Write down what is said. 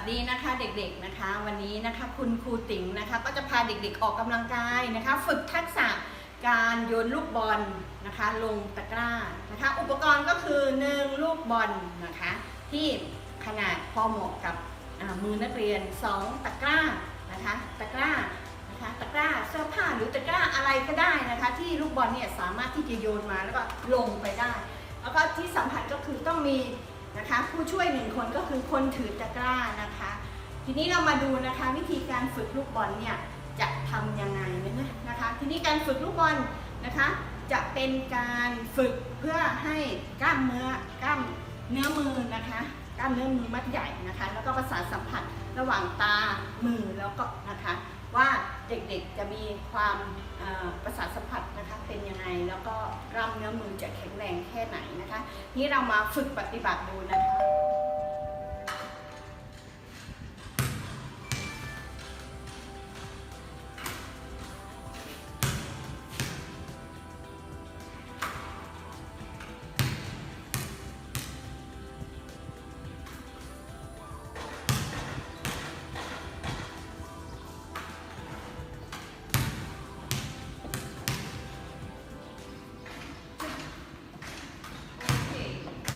สดีนะคะเด็กๆนะคะ วันนี้นะคะคุณครูติ๋งนะคะ ก็จะพาเด็กๆออกกำลังกายนะคะ ฝึกทักษะการโยนลูกบอลนะคะ ลงตะกร้านะคะ อุปกรณ์ก็คือหนึ่งลูกบอลนะคะ ที่ขนาดพอเหมาะกับมือนักเรียนสองตะกร้านะคะ ตะกร้านะคะตะกร้าเสื้อผ้าหรือตะกร้าอะไรก็ได้นะคะ ที่ลูกบอลเนี่ยสามารถที่จะโยนมาแล้วก็ลงไปได้ แล้วก็ที่สัมผัสก็คือต้องมี นะคะ ผู้ช่วยหนึ่งคนก็คือคนถือตะกร้านะคะ ทีนี้เรามาดูนะคะ วิธีการฝึกลูกบอลเนี่ยจะทำยังไงนะคะ ทีนี้การฝึกลูกบอลนะคะ จะเป็นการฝึกเพื่อให้กล้ามเนื้อกล้ามเนื้อมือนะคะกล้ามเนื้อมือมัดใหญ่นะคะ แล้วก็ประสาทสัมผัสระหว่างตามือแล้วก็นะคะ ว่าเด็กๆจะมีความประสาท แล้วก็กล้ามเนื้อมือจะแข็งแรงแค่ไหนนะคะ นี่เรามาฝึกปฏิบัติดูนะคะ